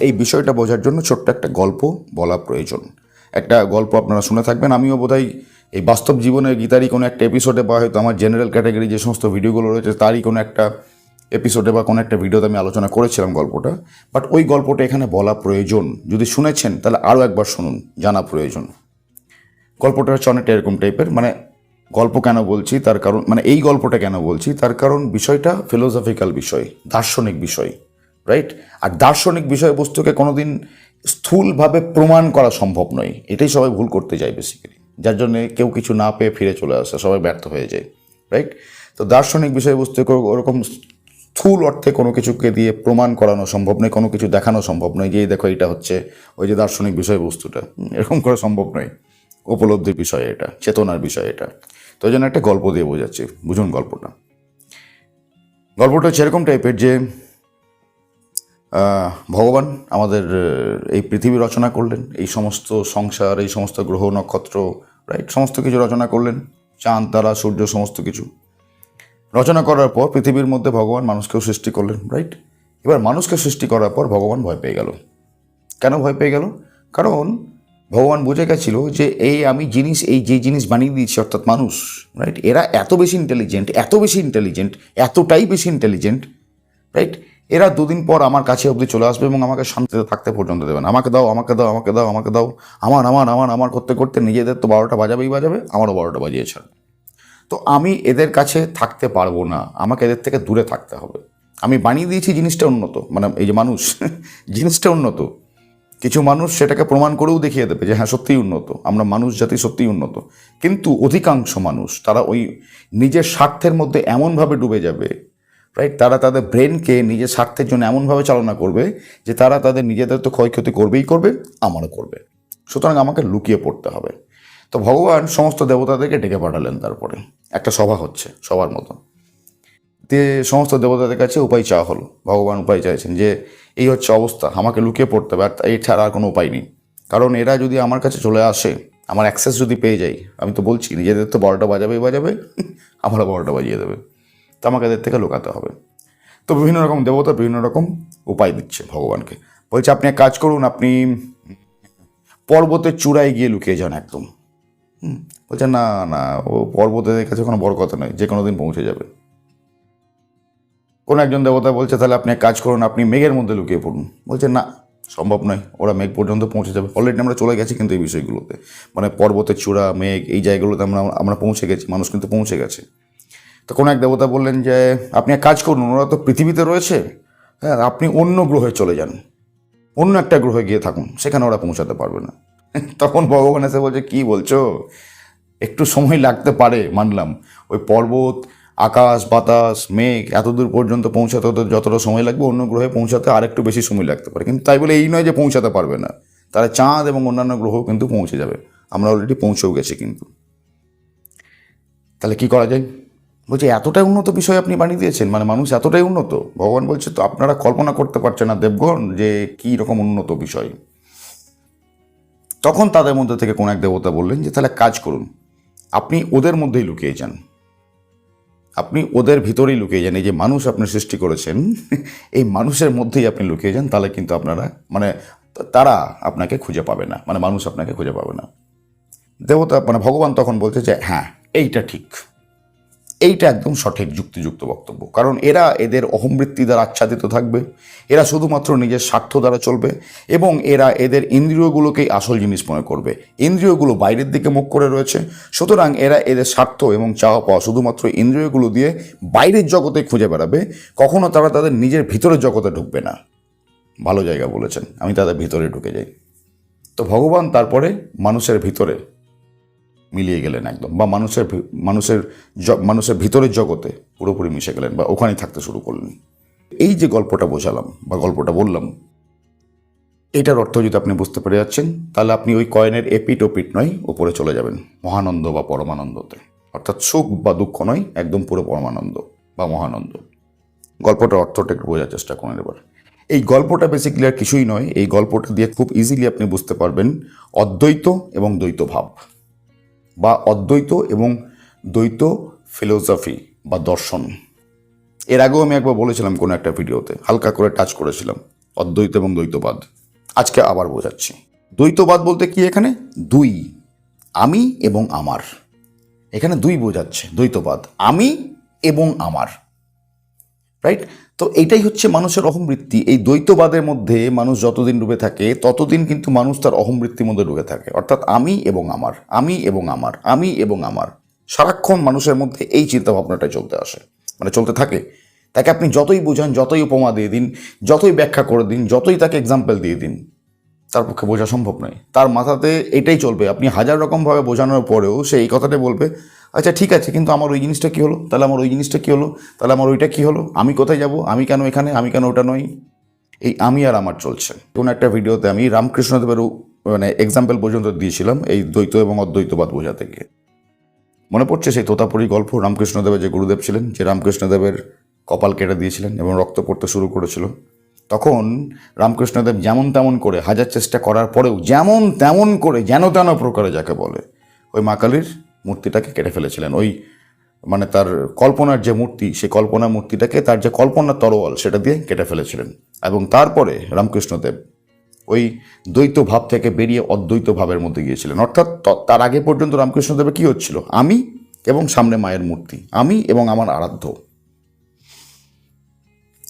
এই বিষয়টা বোঝার জন্য ছোট্ট একটা গল্প বলা প্রয়োজন। একটা গল্প আপনারা শুনে থাকবেন। আমিও বোধহয় এই বাস্তব জীবনের গীতারই কোনো একটা এপিসোডে বা হয়তো আমার জেনারেল ক্যাটাগরি যে সমস্ত ভিডিওগুলো রয়েছে, তারই কোনো একটা এপিসোডে বা কোনো একটা ভিডিওতে আমি আলোচনা করেছিলাম গল্পটা। বাট ওই গল্পটা এখানে বলা প্রয়োজন। যদি শুনেছেন, তাহলে আরও একবার শুনুন, জানা প্রয়োজন। গল্পটা হচ্ছে অনেকটা এরকম টাইপের মানে গল্প কেন বলছি? তার কারণ মানে এই গল্পটা কেন বলছি? তার কারণ বিষয়টা ফিলোসফিক্যাল বিষয়, দার্শনিক বিষয়। রাইট আর দার্শনিক বিষয়বস্তুকে কোনোদিন স্থূলভাবে প্রমাণ করা সম্ভব নয়। এটাই সবাই ভুল করতে যায় বেসিক্যালি যার জন্যে কেউ কিছু না পেয়ে ফিরে চলে আসে, সবাই ব্যর্থ হয়ে যায় রাইট তো দার্শনিক বিষয়বস্তুকে ওরকম স্থূল অর্থে কোনো কিছুকে দিয়ে প্রমাণ করানো সম্ভব নয়, কোনো কিছু দেখানো সম্ভব নয় যে দেখো এটা হচ্ছে ওই যে দার্শনিক বিষয়বস্তুটা। এরকম করা সম্ভব নয়। উপলব্ধির বিষয় এটা, চেতনার বিষয় এটা। তো ওই জন্য একটা গল্প দিয়ে বোঝাচ্ছি, বুঝুন গল্পটা। গল্পটা হচ্ছে এরকম টাইপের যে ভগবান আমাদের এই পৃথিবী রচনা করলেন, এই সমস্ত সংসার, এই সমস্ত গ্রহ, নক্ষত্র রাইট সমস্ত কিছু রচনা করলেন, চাঁদ, তারা, সূর্য, সমস্ত কিছু। রচনা করার পর পৃথিবীর মধ্যে ভগবান মানুষকেও সৃষ্টি করলেন রাইট এবার মানুষকে সৃষ্টি করার পর ভগবান ভয় পেয়ে গেল। কেন ভয় পেয়ে গেল? কারণ ভগবান বুঝে গেছিল যে এই আমি জিনিস, এই যে জিনিস বানিয়ে দিয়েছি, অর্থাৎ মানুষ রাইট এরা এত বেশি ইন্টেলিজেন্ট এত বেশি ইন্টেলিজেন্ট এতটাই বেশি ইন্টেলিজেন্ট রাইট এরা দুদিন পর আমার কাছে অবধি চলে আসবে এবং আমাকে শান্তিতে থাকতে পর্যন্ত দেবে না। আমাকে দাও আমাকে দাও আমাকে দাও আমাকে দাও। আমার আমার আমার আমার করতে করতে নিজেদের তো বারোটা বাজাবেই বাজাবে, আমারও বারোটা বাজিয়ে ছাড়বে তো আমি এদের কাছে থাকতে পারব না, আমাকে এদের থেকে দূরে থাকতে হবে। আমি বানিয়ে দিয়েছি জিনিসটা উন্নত মানে এই যে মানুষ, জিনিসটা উন্নত। কিছু মানুষ সেটাকে প্রমাণ করেও দেখিয়ে দেবে যে হ্যাঁ সত্যিই উন্নত। আমরা মানুষ জাতি সত্যিই উন্নত। কিন্তু অধিকাংশ মানুষ, তারা ওই নিজের স্বার্থের মধ্যে এমনভাবে ডুবে যাবে রাইট তারা তাদের ব্রেনকে নিজের স্বার্থের জন্য এমনভাবে চালনা করবে যে তারা তাদের নিজেদের তো ক্ষয়ক্ষতি করবেই করবে, আমারও করবে। সুতরাং আমাকে লুকিয়ে পড়তে হবে। তো ভগবান সমস্ত দেবতাদেরকে ডেকে পাঠালেন তারপরে। একটা সভা হচ্ছে সবার মতো। দিয়ে সমস্ত দেবতাদের কাছে উপায় চাওয়া হলো। ভগবান উপায় চাইছেন যে, এই হচ্ছে অবস্থা, আমাকে লুকিয়ে পড়তে হবে। আর এই ছাড়া আর কোনো উপায় নেই। কারণ এরা যদি আমার কাছে চলে আসে, আমার অ্যাক্সেস যদি পেয়ে যাই, আমি তো বলছি, নিজেদের তো বারোটা বাজাবেই বাজাবে, আমারও বারোটা বাজিয়ে দেবে। তো আমাকে এদের থেকে লুকাতে হবে। তো বিভিন্ন রকম দেবতা বিভিন্ন রকম উপায় দিচ্ছে ভগবানকে। বলছে, আপনি এক কাজ করুন, আপনি পর্বতের চূড়ায় গিয়ে লুকিয়ে যান একদম। বলছে, না না, ও পর্বতের কাছে কোনো বড় কথা নয়, যে কোনো দিন পৌঁছে যাবে। কোনো একজন দেবতা বলছে, তাহলে আপনি এক কাজ করুন, আপনি মেঘের মধ্যে লুকিয়ে পড়ুন। বলছে, না, সম্ভব নয়, ওরা মেঘ পর্যন্ত পৌঁছে যাবে। অলরেডি আমরা চলে গেছি কিন্তু এই বিষয়গুলোতে। মানে পর্বতের চূড়া, মেঘ, এই জায়গাগুলোতে আমরা আমরা পৌঁছে গেছি, মানুষ কিন্তু পৌঁছে গেছে। তো কোনো এক দেবতা বললেন যে, আপনি এক কাজ করুন ওরা তো পৃথিবীতে রয়েছে। হ্যাঁ আপনি অন্য গ্রহে চলে যান। অন্য একটা গ্রহে গিয়ে থাকুন, সেখানে ওরা পৌঁছাতে পারবে না। তখন ভগবান এসে বলছে, কি বলছো? একটু সময় লাগতে পারে, মানলাম। ওই পর্বত, আকাশ, বাতাস, মেঘ এতদূর পর্যন্ত পৌঁছাতে ওদের যতটা সময় লাগবে, অন্য গ্রহে পৌঁছাতে আরেকটু বেশি সময় লাগতে পারে। কিন্তু তাই বলে এই নয় যে পৌঁছাতে পারবে না। তারা চাঁদ এবং অন্যান্য গ্রহ কিন্তু পৌঁছে যাবে। আমরা অলরেডি পৌঁছেও গেছি কিন্তু। তাহলে কি করা যায়? বলছে, এতটাই উন্নত বিষয় আপনি বানিয়ে দিয়েছেন মানে মানুষ এতটাই উন্নত? ভগবান বলছে, তো আপনারা কল্পনা করতে পারছেন না দেবগণ যে কী রকম উন্নত বিষয়? তখন তাদের মধ্যে থেকে কোন এক দেবতা বললেন যে, তাহলে কাজ করুন, আপনি ওদের মধ্যেই লুকিয়ে যান। আপনি ওদের ভিতরেই লুকিয়ে যান। এই যে মানুষ আপনি সৃষ্টি করেছেন, এই মানুষের মধ্যেই আপনি লুকিয়ে যান, তাহলে কিন্তু আপনারা মানে তারা আপনাকে খুঁজে পাবে না মানে মানুষ আপনাকে খুঁজে পাবে না। দেবতা মানে ভগবান তখন বলছে যে হ্যাঁ এইটা ঠিক। এইটা একদম সঠিক যুক্তিযুক্ত বক্তব্য। কারণ এরা এদের অহমবৃত্তি দ্বারা আচ্ছাদিত থাকবে, এরা শুধুমাত্র নিজের স্বার্থ দ্বারা চলবে এবং এরা এদের ইন্দ্রিয়গুলোকেই আসল জিনিস মনে করবে। ইন্দ্রিয়গুলো বাইরের দিকে মুখ করে রয়েছে, সুতরাং এরা এদের স্বার্থ এবং চাওয়া পাওয়া শুধুমাত্র ইন্দ্রিয়গুলো দিয়ে বাইরের জগতে খুঁজে বেড়াবে কখনও তারা তাদের নিজের ভিতরের জগতে ঢুকবে না। ভালো জায়গা বলেছেন, আমি তাদের ভিতরে ঢুকে যাই। তো ভগবান তারপরে মানুষের ভিতরে মিলিয়ে গেলেন একদম, বা মানুষের মানুষের মানুষের ভিতরের জগতে পুরোপুরি মিশে গেলেন, বা ওখানেই থাকতে শুরু করলেন। এই যে গল্পটা বোঝালাম, বা গল্পটা বললাম, এটার অর্থ যদি আপনি বুঝতে পেরে যাচ্ছেন, তাহলে আপনি ওই কয়েনের এপিট ওপিট নয়, উপরে চলে যাবেন, মহানন্দ বা পরমানন্দতে। অর্থাৎ সুখ বা দুঃখ নয়, একদম পুরো পরমানন্দ বা মহানন্দ। গল্পটার অর্থটা একটু বোঝার চেষ্টা করেন এবার। এই গল্পটা বেসিক্যালি আর কিছুই নয়, এই গল্পটা দিয়ে খুব ইজিলি আপনি বুঝতে পারবেন অদ্বৈত এবং দ্বৈত ভাব বা অদ্বৈত এবং দ্বৈত ফিলোসফি বা দর্শন। এর আগেও আমি একবার বলেছিলাম কোনো একটা ভিডিওতে, হালকা করে টাচ করেছিলাম, অদ্বৈত এবং দ্বৈতবাদ। আজকে আবার বোঝাচ্ছি। দ্বৈতবাদ বলতে কি এখানে? দুই, আমি এবং আমার। এখানে দুই বোঝাচ্ছে, দ্বৈতবাদ, আমি এবং আমার। রাইট তো এইটাই হচ্ছে মানুষের অহমবৃত্তি এই দ্বৈতবাদের মধ্যে মানুষ যতদিন ডুবে থাকে, ততদিন কিন্তু মানুষ তার অহমবৃত্তির মধ্যে ডুবে থাকে। অর্থাৎ আমি এবং আমার, আমি এবং আমার, আমি এবং আমার। সারাক্ষণ মানুষের মধ্যে এই চিন্তা ভাবনাটাই চলতে আসে। মানে চলতে থাকে। তাকে আপনি যতই বোঝান, যতই উপমা দিয়ে দিন, যতই ব্যাখ্যা করে দিন, যতই তাকে এক্সাম্পল দিয়ে দিন, তার পক্ষে বোঝা সম্ভব নয়। তার মাথাতে এটাই চলবে। আপনি হাজার রকমভাবে বোঝানোর পরেও সে এই কথাটাই বলবে আচ্ছা ঠিক আছে, কিন্তু আমার ওই জিনিসটা কী হলো? তাহলে আমার ওই জিনিসটা কী হলো? তাহলে আমার ওইটা কী হলো? আমি কোথায় যাব? আমি কেন এখানে? আমি কেন ওটা নই? এই আমি আর আমার চলছে। কোনো একটা ভিডিওতে আমি রামকৃষ্ণদেবের মানে এক্সাম্পল পর্যন্ত দিয়েছিলাম এই দ্বৈত এবং অদ্বৈতবাদ বোঝাতে গিয়ে। মনে পড়ছে সেই তোতাপুরি গল্প? রামকৃষ্ণদেবের যে গুরুদেব ছিলেন, যে রামকৃষ্ণদেবের কপাল কেটে দিয়েছিলেন এবং রক্ত পড়তে শুরু করেছিল। তখন রামকৃষ্ণদেব যেমন তেমন করে হাজার চেষ্টা করার পরেও, যেমন তেমন করে, যেন তেন প্রকারে যাকে বলে, ওই মা কালীর মূর্তিটাকে কেটে ফেলেছিলেন। ওই মানে তার কল্পনার যে মূর্তি, সেই কল্পনার মূর্তিটাকে তার যে কল্পনার তরোয়াল, সেটা দিয়ে কেটে ফেলেছিলেন। এবং তারপরে রামকৃষ্ণদেব ওই দ্বৈত ভাব থেকে বেরিয়ে অদ্বৈত ভাবের মধ্যে গিয়েছিলেন। অর্থাৎ তার আগে পর্যন্ত রামকৃষ্ণদেবের কি হচ্ছিল? আমি এবং সামনে মায়ের মূর্তি। আমি এবং আমার আরাধ্য।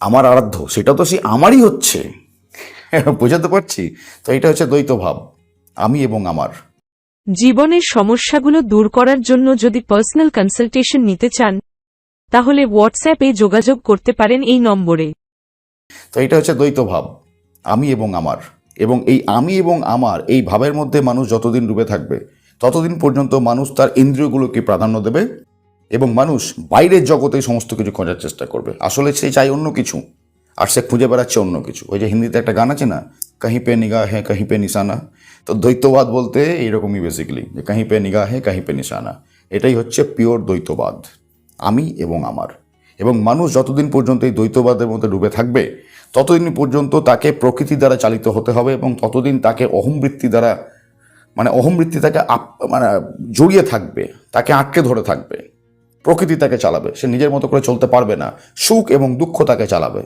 আমার আরাধ্য, সেটা তো সে আমারই হচ্ছে। বোঝাতে পারছি? তো এটা হচ্ছে দ্বৈত ভাব। আমি এবং আমার। জীবনের সমস্যাগুলো দূর করার জন্য যদি পার্সোনাল কনসালটেশন নিতে চান, তাহলে হোয়াটসঅ্যাপে যোগাযোগ করতে পারেন এই নম্বরে। তো এটা হচ্ছে দ্বৈত ভাব, আমি এবং আমার। এবং এই আমি এবং আমার, এই ভাবের মধ্যে মানুষ যতদিন ডুবে থাকবে, ততদিন পর্যন্ত মানুষ তার ইন্দ্রিয়গুলোকে প্রাধান্য দেবে এবং মানুষ বাইরের জগতে সমস্ত কিছু খোঁজার চেষ্টা করবে। আসলে সে চাই অন্য কিছু, আর সে খুঁজে বেড়াচ্ছে অন্য কিছু। ওই যে হিন্দিতে একটা গান আছে না, কাহি পে নিগা হ্যাঁ কাহি পে নিশানা তো দ্বৈতবাদ বলতে এইরকমই বেসিক্যালি যে কাহি পে নিগা হ্যাঁ কাহি পে নিশানা। এটাই হচ্ছে পিওর দ্বৈতবাদ। আমি এবং আমার। এবং মানুষ যতদিন পর্যন্ত এই দ্বৈতবাদের মধ্যে ডুবে থাকবে, ততদিন পর্যন্ত তাকে প্রকৃতি দ্বারা চালিত হতে হবে এবং ততদিন তাকে অহমবৃত্তি দ্বারা মানে অহমবৃত্তি তাকে মানে জড়িয়ে থাকবে, তাকে আটকে ধরে থাকবে। প্রকৃতি তাকে চালাবে। সে নিজের মতো করে চলতে পারবে না। সুখ এবং দুঃখ তাকে চালাবে।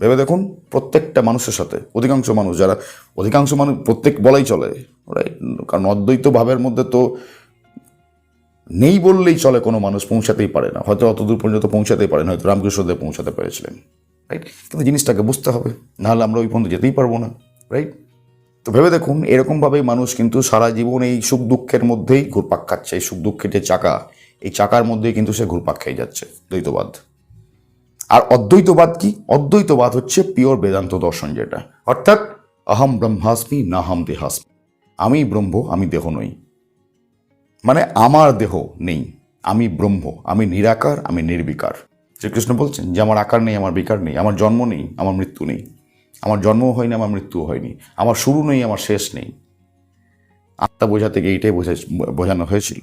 ভেবে দেখুন প্রত্যেকটা মানুষের সাথে, অধিকাংশ মানুষ, যারা অধিকাংশ মানুষ, প্রত্যেক বলাই চলে রাইট কারণ অদ্বৈত ভাবের মধ্যে তো নেই বললেই চলে কোনো মানুষ, পৌঁছাতেই পারে না। হয়তো অতদূর পর্যন্ত পৌঁছাতেই পারে না হয়তো রামকৃষ্ণদেব পৌঁছাতে পেরেছিলেন রাইট কিন্তু জিনিসটাকে বুঝতে হবে, নাহলে আমরা ওই পর্যন্ত যেতেই পারব না রাইট তো ভেবে দেখুন, এরকমভাবেই মানুষ কিন্তু সারা জীবন এই সুখ দুঃখের মধ্যেই ঘুরপাক খাচ্ছে, এই সুখ দুঃখের যে চাকা, এই চাকার মধ্যেই কিন্তু সে ঘুরপাক খেয়ে যাচ্ছে, দ্বৈতবাদ। আর অদ্বৈতবাদ কি? অদ্বৈতবাদ হচ্ছে পিওর বেদান্ত দর্শন যেটা। অর্থাৎ অহম ব্রহ্মাস্মি, না হাম দেহাস্মি। আমি ব্রহ্ম, আমি দেহ নই। মানে আমার দেহ নেই। আমি ব্রহ্ম, আমি নিরাকার, আমি নির্বিকার। শ্রীকৃষ্ণ বলছেন যে আমার আকার নেই, আমার বিকার নেই, আমার জন্ম নেই, আমার মৃত্যু নেই। আমার জন্ম হয়নি, আমার মৃত্যু হয়নি। আমার শুরু নেই, আমার শেষ নেই। আত্মা বোঝাতে গিয়ে এইটাই বোঝা বোঝানো হয়েছিল।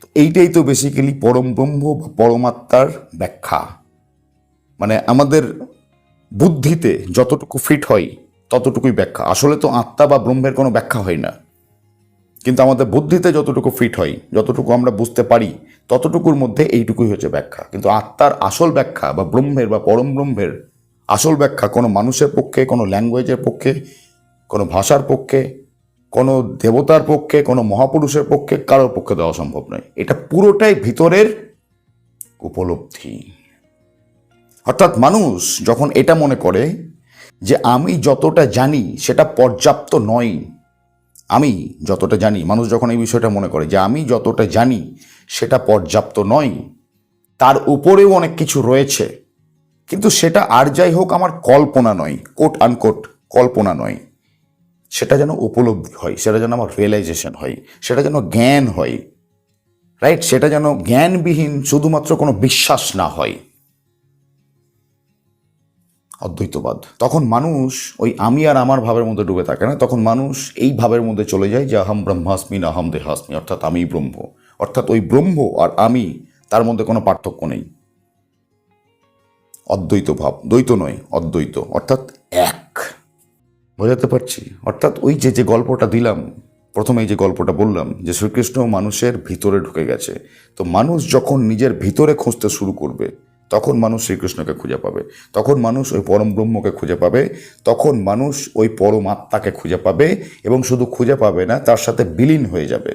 তো এইটাই তো বেসিক্যালি পরম ব্রহ্ম পরমাত্মার ব্যাখ্যা। মানে আমাদের বুদ্ধিতে যতটুকু ফিট হয়, ততটুকুই ব্যাখ্যা। আসলে তো আত্মা বা ব্রহ্মের কোনো ব্যাখ্যা হয় না। কিন্তু আমাদের বুদ্ধিতে যতটুকু ফিট হয়, যতটুকু আমরা বুঝতে পারি, ততটুকুর মধ্যে এইটুকুই হচ্ছে ব্যাখ্যা। কিন্তু আত্মার আসল ব্যাখ্যা বা ব্রহ্মের বা পরম ব্রহ্মের আসল ব্যাখ্যা কোনো মানুষের পক্ষে, কোনো ল্যাঙ্গুয়েজের পক্ষে, কোনো ভাষার পক্ষে, কোনো দেবতার পক্ষে, কোনো মহাপুরুষের পক্ষে কারোর পক্ষে দেওয়া সম্ভব নয়। এটা পুরোটাই ভিতরের উপলব্ধি। অর্থাৎ মানুষ যখন এটা মনে করে যে আমি যতটা জানি সেটা পর্যাপ্ত নয়, আমি যতটা জানি, মানুষ যখন এই বিষয়টা মনে করে যে আমি যতটা জানি সেটা পর্যাপ্ত নয়, তার উপরেও অনেক কিছু রয়েছে। কিন্তু সেটা আর যাই হোক আমার কল্পনা নয় কোট আনকোট কল্পনা নয়। সেটা যেন উপলব্ধি হয়, সেটা যেন আমার রিয়েলাইজেশন হয়, সেটা যেন জ্ঞান হয় রাইট সেটা যেন জ্ঞানবিহীন শুধুমাত্র কোনো বিশ্বাস না হয়। অদ্বৈতবাদ। তখন মানুষ ওই আমি আর আমার ভাবের মধ্যে ডুবে থাকে না, তখন মানুষ এই ভাবের মধ্যে চলে যায় যে আহম ব্রহ্মাস্মি না আহম দেহাস্মি, অর্থাৎ আমি ব্রহ্ম। অর্থাৎ ওই ব্রহ্ম আর আমি, তার মধ্যে কোনো পার্থক্য নেই। অদ্বৈত ভাব, দ্বৈত নয়, অদ্বৈত, অর্থাৎ এক। বোঝাতে পারছি? অর্থাৎ ওই যে যে গল্পটা দিলাম প্রথমে যে গল্পটা বললাম, যে শ্রীকৃষ্ণ মানুষের ভিতরে ঢুকে গেছে। তো মানুষ যখন নিজের ভিতরে খুঁজতে শুরু করবে তখন মানুষ শ্রীকৃষ্ণকে খুঁজে পাবে। তখন মানুষ ওই পরম ব্রহ্মকে খুঁজে পাবে। তখন মানুষ ওই পরমাত্মাকে খুঁজে পাবে এবং শুধু খুঁজে পাবে না, তার সাথে বিলীন হয়ে যাবে।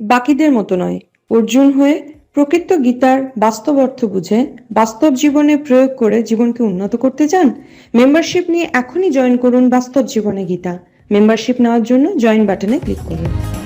বাকিদের মতো নয়, অর্জুন হয়ে প্রকৃত গীতার বাস্তব অর্থ বুঝে বাস্তব জীবনে প্রয়োগ করে জীবনকে উন্নত করতে চান? মেম্বারশিপ নিয়ে এখনই জয়েন করুন বাস্তব জীবনে গীতা। মেম্বারশিপ নেওয়ার জন্য জয়েন বাটনে ক্লিক করুন।